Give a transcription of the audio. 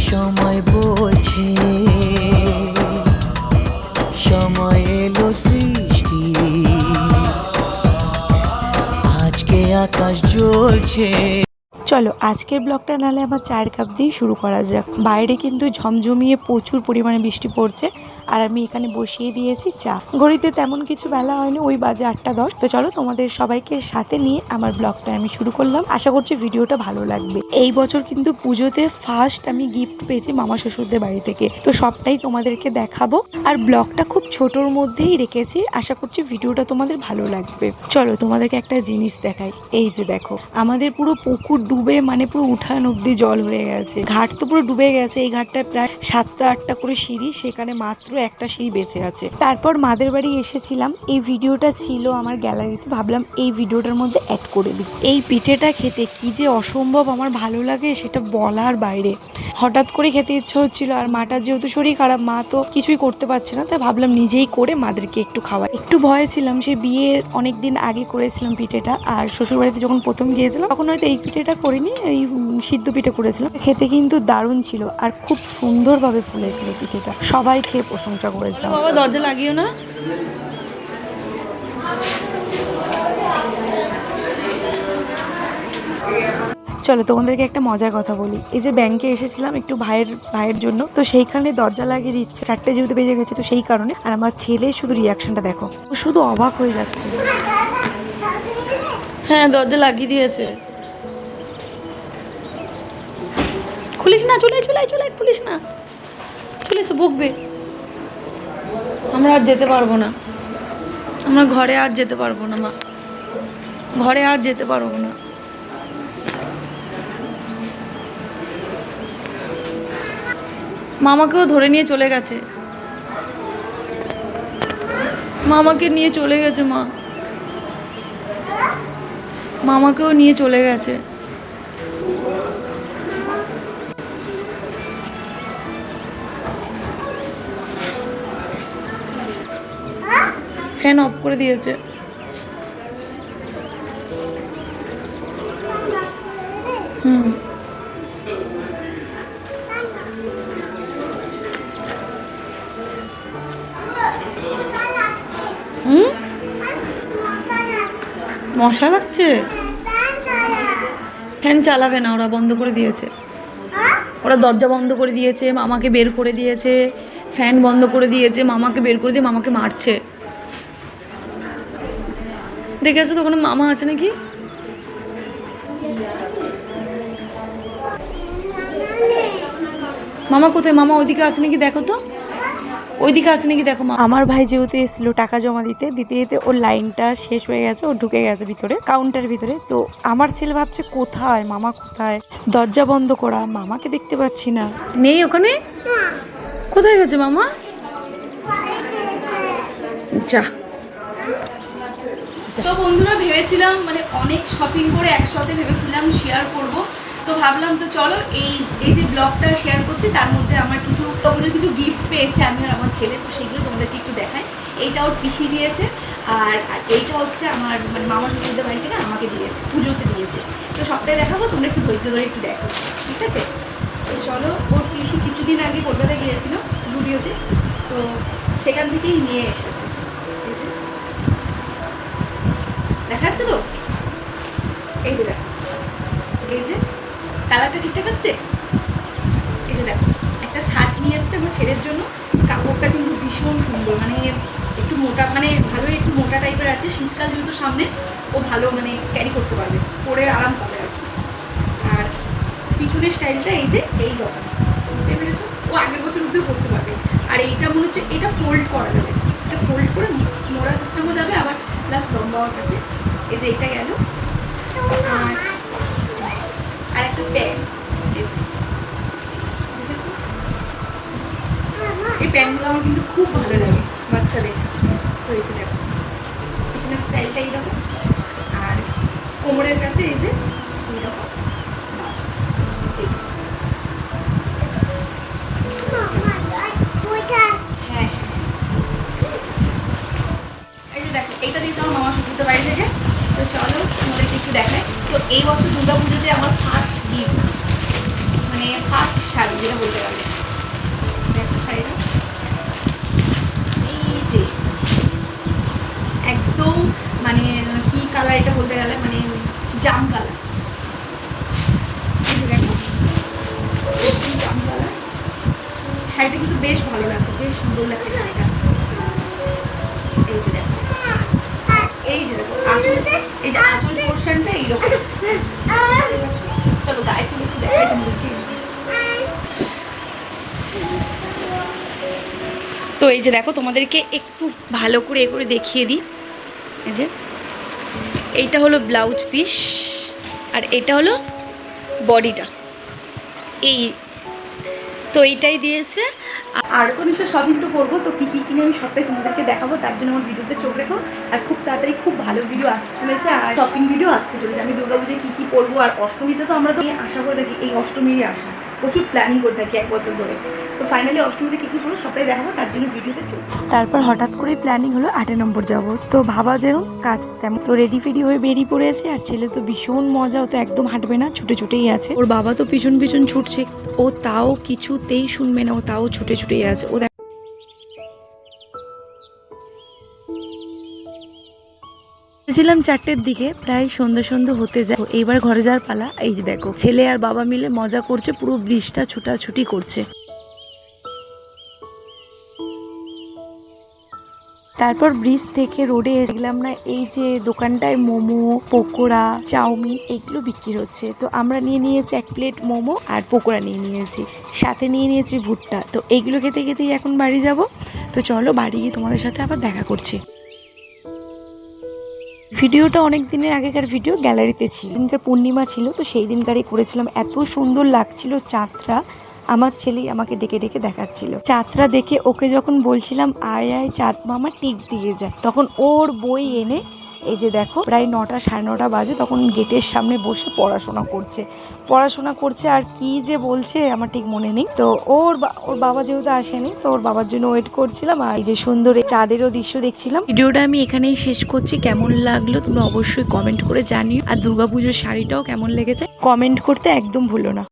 সময় বলছে। সময় এলো সৃষ্টি। আজকে আকাশ জ্বলছে। চলো, আজকের ব্লগটা নাহলে আমার চায়ের কাপ দিয়েই শুরু করা যাক। বাইরে কিন্তু ঝমঝমিয়ে প্রচুর পরিমাণে বৃষ্টি পড়ছে, আর আমি এখানে বসিয়ে দিয়েছি চা। ঘড়িতে তেমন কিছু বেলা হয়নি, ওই বাজে আটটা দশ। তো চলো, তোমাদের সবাইকে সাথে নিয়ে আমার ব্লগটা আমি শুরু করলাম। আশা করছি ভিডিওটা ভালো লাগবে। এই বছর কিন্তু পুজোতে ফার্স্ট আমি গিফট পেয়েছি মামা শ্বশুরদের বাড়ি থেকে। তো সবটাই তোমাদেরকে দেখাবো। আর ব্লগটা খুব ছোটোর মধ্যেই রেখেছি। আশা করছি ভিডিওটা তোমাদের ভালো লাগবে। চলো, তোমাদেরকে একটা জিনিস দেখাই। এই যে দেখো, আমাদের পুরো পুকুর ডুবে মানে পুরো উঠান অব্দি জল হয়ে গেছে। ঘাট তো পুরো ডুবে গেছে। এই ঘাটটায় প্রায় সাতটা, আটটা করে সিঁড়ি, সেখানে মাত্র একটা সিঁড়ি বেঁচে আছে। তারপর মাদের বাড়ি এসেছিলাম। এই ভিডিওটা ছিল আমার গ্যালারিতে। ভাবলাম এই ভিডিওটার মধ্যে অ্যাড করে দিই। এই পিঠেটা খেতে কি যে অসম্ভব আমার ভালো লাগে সেটা বলার বাইরে। হঠাৎ করে খেতে ইচ্ছে হচ্ছিল। আর মাটার যেহেতু শরীর খারাপ, মা তো কিছুই করতে পারছে না। তাই ভাবলাম নিজেই করে মাদেরকে একটু খাওয়া একটু ভয় ছিলাম। সে বিয়ের অনেক দিন আগে করেছিলাম পিঠেটা। আর শ্বশুরবাড়িতে যখন প্রথম গিয়েছিলাম, তখন হয়তো এই পিঠেটা করিনি এই সিদ্ধ পিঠে করেছিলাম। খেতে কিন্তু দারুণ ছিল আর খুব সুন্দরভাবে ফুলেছিল পিঠেটা। সবাই খেয়ে প্রশংসা করেছে বাবা দরজা লাগিও না। চলো তোমাদেরকে একটা মজার কথা বলি। এই যে ব্যাংকে এসেছিলাম একটু ভাইয়ের ভাইয়ের জন্য তো সেইখানে দরজা লাগিয়ে দিচ্ছে। চারটে যেহেতু বেজে গেছে তো সেই কারণে। আর আমার ছেলে শুধু রিয়াকশনটা দেখো। শুধু অবাক হয়ে যাচ্ছে। হ্যাঁ দরজা লাগিয়ে দিয়েছে। খুলিস না, চলে চলে চলে খুলিস না। চলে এসে, বকবে। আমরা আর যেতে পারব না। আমরা ঘরে আর যেতে পারব না, মা। ঘরে আর যেতে পারব না। মামাকেও ধরে নিয়ে চলে গেছে। মামাকে নিয়ে চলে গেছে, মা। মামাকেও নিয়ে চলে গেছে। ফ্যান অফ করে দিয়েছে। হুম। হুম? মশা লাগছে? ফ্যান চালাবে না, ওরা বন্ধ করে দিয়েছে। ওরা দরজা বন্ধ করে দিয়েছে, মামাকে বের করে দিয়েছে, ফ্যান বন্ধ করে দিয়েছে, মামাকে বের করে দিয়ে মামাকে মারছে। দেখেছ তো ওখানে মামা আছে নাকি? মামা কোথায়? মামা ওইদিকে আছে নাকি? দেখো তো। ওইদিকে আছে নাকি? দেখো মা। আমার ভাই যেহেতু এসেছিল টাকা জমা দিতে দিতে দিতে ওর লাইনটা শেষ হয়ে গেছে ও ঢুকে গেছে ভিতরে কাউন্টার ভিতরে। তো আমার ছেলে ভাবছে কোথায়? মামা কোথায়? দরজা বন্ধ করা মামাকে দেখতে পাচ্ছি না। নেই ওখানে? কোথায় গেছে মামা? যা। তো বন্ধুরা, ভেবেছিলাম মানে অনেক শপিং করে একসাথে ভেবেছিলাম শেয়ার করব। তো ভাবলাম, তো চলো এই এই যে ব্লগটা শেয়ার করছি, তার মধ্যে আমার কিছু তোমাদের কিছু গিফট পেয়েছে আমি আর আমার ছেলে, তো সেগুলো তোমাদেরকে একটু দেখাই। এইটা ওর পিসি দিয়েছে, আর এইটা হচ্ছে আমার মানে মামার শ্বশুরদের বাড়ি থেকে আমাকে দিয়েছে, পুজোতে দিয়েছে। তো সবটাই দেখাবো, তোমরা একটু ধৈর্য ধরে একটু দেখো, ঠিক আছে? তো চলো, ওর পিসি কিছুদিন আগে কলকাতা গিয়েছিল জুডিওতে তো সেখান থেকেই নিয়ে এসেছে। দেখা যাচ্ছে তো? এই যে দেখো। এই যে কালারটা ঠিকঠাক আসছে? এই যে দেখো, একটা শার্ট নিয়ে এসছে আমার ছেলের জন্য। কাপড়টা কিন্তু ভীষণ সুন্দর মানে একটু মোটা মানে ভালোই একটু মোটা টাইপের আছে। শীতকাল যেহেতু সামনে, ও ভালো মানে ক্যারি করতে পারবে, পরে আরাম পাবে আর কি। আর পিছনের স্টাইলটা এই যে এই রকম। বুঝতে পেরেছ? ও আগের বছর অব্দিও করতে পারবে। আর এইটা মনে হচ্ছে, এটা ফোল্ড করা যাবে। এটা ফোল্ড করে মোড়া সিস্টেমও যাবে, আবার প্লাস লম্বাও থাকে এই যে এটা গেল। আর একটা প্যান্ট এই প্যান্টগুলো আমার কিন্তু খুব ভালো লাগে, বাচ্চাদের। হয়েছে দেখো। পিছনের স্টাইলটা এইরকম। আর কোমরের কাছে এই যে এইরকম। এই যে। হ্যাঁ এই যে দেখো, এইটা দিয়েছে আমার মামা শ্বশুরদের বাড়ি থেকে চলো, তোমাদেরকে একটু দেখাই। তো এই বছর দুর্গা পুজোতে আমার ফার্স্ট গিফট মানে ফার্স্ট শাড়ি, যেটা বলতে গেলে। দেখো শাড়িটা। এই যে, একদম মানে কি কালার এটা বলতে গেলে মানে জাম কালার জাম কালার শাড়িটা কিন্তু বেশ ভালো লাগছে, বেশ সুন্দর লাগছে শাড়িটা। এই যে দেখো, এই যে দেখো এই যে আঁচল পোর্শনটা এইরকম। চলো গায়ে ফুলে একটু দেখাই তোমাদেরকে তো এই যে দেখো, তোমাদেরকে একটু ভালো করে এ করে দেখিয়ে দিই। এই যে, এইটা হলো ব্লাউজ পিস আর এটা হলো বডিটা এই তো এইটাই দিয়েছে। আর কোনো কিছু শপিং তো করব, তো কী কী কিনে আমি সবটাই তোমাদেরকে দেখাবো, তার জন্য আমার ভিডিওতে চোখ রেখো। আর খুব তাড়াতাড়ি খুব ভালো ভিডিও আসতে চলেছে, আর শপিং ভিডিও আসতে চলেছে। আমি দুর্গাপুজোয় কী কী পরবো আর অষ্টমীতে তো আমরা তো আশা করে থাকি এই অষ্টমীরই আশা। প্রচুর প্ল্যানিং করে থাকি এক বছর ধরে। তো ফাইনালি অষ্টমীতে কী কী করব সবটাই দেখাবো তার জন্য ভিডিওতে চলবে তারপর হঠাৎ করে প্ল্যানিং হলো আটে নম্বর যাব। তো ভাবা যেন কাজ তেমন তো রেডি ফেডি হয়ে বেরিয়ে পড়েছে আর ছেলে তো ভীষণ মজা ও তো একদম হাঁটবে না ছুটে ছুটেই আছে। ওর বাবা তো পিছন পিছন ছুটছে ও তাও কিছুতেই শুনবে না ও তাও ছুটে ছুটেই আছে। ও দেখ- চারটের দিকে প্রায় সন্ধ্যে সন্ধ্যে হতে যায়। এইবার ঘরে যাওয়ার পালা। এই যে দেখো, ছেলে আর বাবা মিলে মজা করছে, পুরো ব্রিজটা ছুটাছুটি করছে। তারপর ব্রিজ থেকে রোডে এসলাম না, এই যে দোকানটায় মোমো, পকোড়া, চাউমিন এগুলো বিক্রি হচ্ছে। তো আমরা নিয়ে নিয়েছি এক প্লেট মোমো আর পকোড়া নিয়ে নিয়েছি। সাথে নিয়ে নিয়েছি ভুট্টা। তো এইগুলো খেতে খেতেই এখন বাড়ি যাব। তো চলো বাড়ি গিয়ে তোমাদের সাথে আবার দেখা করছি। ভিডিওটা অনেক দিনের আগেকার ভিডিও, গ্যালারিতে ছিল। দিনকার পূর্ণিমা ছিল, তো সেই দিনকারই করেছিলাম। এত সুন্দর লাগছিল চাঁদরা আমার ছেলেই আমাকে ডেকে ডেকে দেখাচ্ছিল। চাঁদরা দেখে ওকে যখন বলছিলাম, আয় আয়, চাঁদ মামা, টিক দিয়ে যায় তখন ওর বই এনে এই যে দেখো প্রায় নটা সাড়ে নটা বাজে তখন গেটের সামনে বসে পড়াশোনা করছে। পড়াশোনা করছে আর কি যে বলছে আমার ঠিক মনে নেই। তো ওর বা- ওর বাবা যেহেতু আসেনি তো ওর বাবার জন্য ওয়েট করছিলাম আর এই যে সুন্দর এই চাঁদেরও দৃশ্য দেখছিলাম। ভিডিওটা আমি এখানেই শেষ করছি। কেমন লাগল তোমরা অবশ্যই কমেন্ট করে জানিও। আর দুর্গাপুজোর শাড়িটাও কেমন লেগেছে? কমেন্ট করতে একদম ভুলো না।